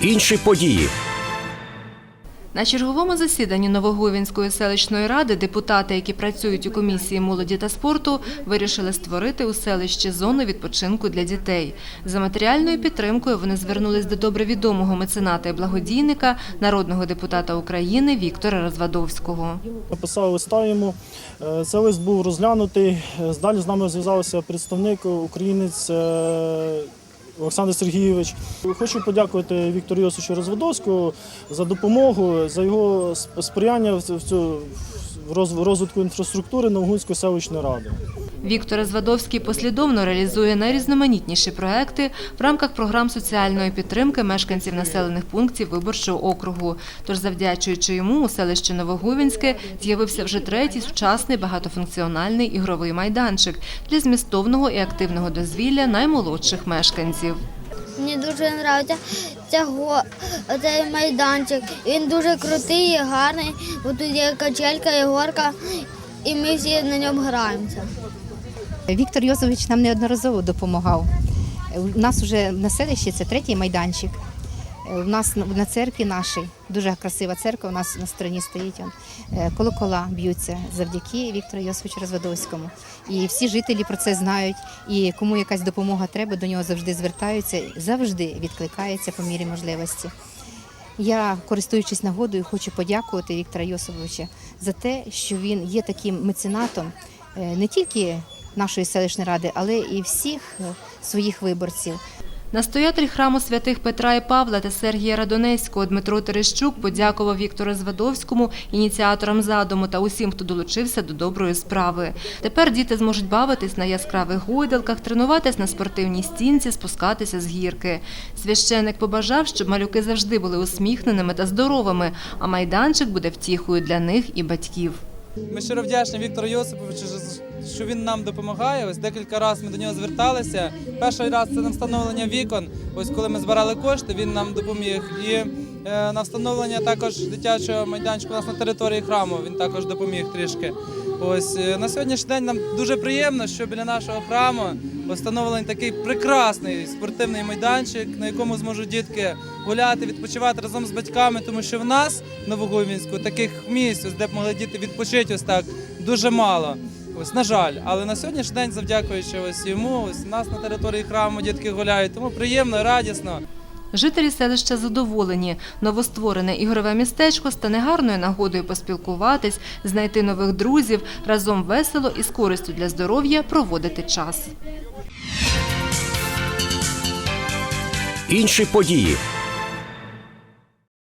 Інші події. На черговому засіданні Новогуйвінської селищної ради депутати, які працюють у комісії молоді та спорту, вирішили створити у селищі зону відпочинку для дітей. За матеріальною підтримкою вони звернулись до добре відомого мецената і благодійника, народного депутата України Віктора Розвадовського. Написав листа йому. Е, Цей лист був розглянутий. Е, Далі з нами зв'язався представник українець е, Олександр Сергійович. Хочу подякувати Віктору Йосичу Розводовському за допомогу, за його сприяння в цю- розвитку інфраструктури Новгунської селищної ради. Віктор Розвадовський послідовно реалізує найрізноманітніші проекти в рамках програм соціальної підтримки мешканців населених пунктів виборчого округу. Тож, завдячуючи йому, у селищі Новогувінське з'явився вже третій сучасний багатофункціональний ігровий майданчик для змістовного і активного дозвілля наймолодших мешканців. Мені дуже подобається цей майданчик. Він дуже крутий і гарний. Бо тут є качелька і горка, і ми всі на ньому граємося. Віктор Йозович нам неодноразово допомагав. У нас вже на селищі це третій майданчик. У нас на- церкві нашій дуже красива церква. У нас на стороні стоїть он, е, колокола б'ються завдяки Віктору Йосифовичу Розвадовському. І всі жителі про це знають. І кому якась допомога треба, до нього завжди звертаються, завжди відкликається по мірі можливості. Я, користуючись нагодою, хочу подякувати Віктора Йосиповича за те, що він є таким меценатом е, не тільки нашої селищної ради, але і всіх е, своїх виборців. Настоятель храму святих Петра і Павла та Сергія Радонецького Дмитро Терещук подякував Віктору Звадовському, ініціаторам задуму та усім, хто долучився до доброї справи. Тепер діти зможуть бавитись на яскравих гойдалках, тренуватись на спортивній стінці, спускатися з гірки. Священик побажав, щоб малюки завжди були усміхненими та здоровими, а майданчик буде втіхою для них і батьків. Ми щиро вдячні Віктору Йосиповичу, що він нам допомагає. Ось декілька разів ми до нього зверталися. Перший раз це на встановлення вікон. Ось коли ми збирали кошти, він нам допоміг. І е, на встановлення також дитячого майданчику у нас на території храму він також допоміг трішки. Ось е, на сьогоднішній день нам дуже приємно, що біля нашого храму встановлений такий прекрасний спортивний майданчик, на якому зможуть дітки гуляти, відпочивати разом з батьками, тому що в нас в Новогуйвінську таких місць, де б могли діти відпочити ось так, дуже мало. Ось, на жаль, але на сьогоднішній день, завдякуючи ось йому, ось у нас на території храму дітки гуляють, тому приємно, радісно. Жителі селища задоволені. Новостворене ігрове містечко стане гарною нагодою поспілкуватись, знайти нових друзів, разом весело і з користю для здоров'я проводити час. Інші події.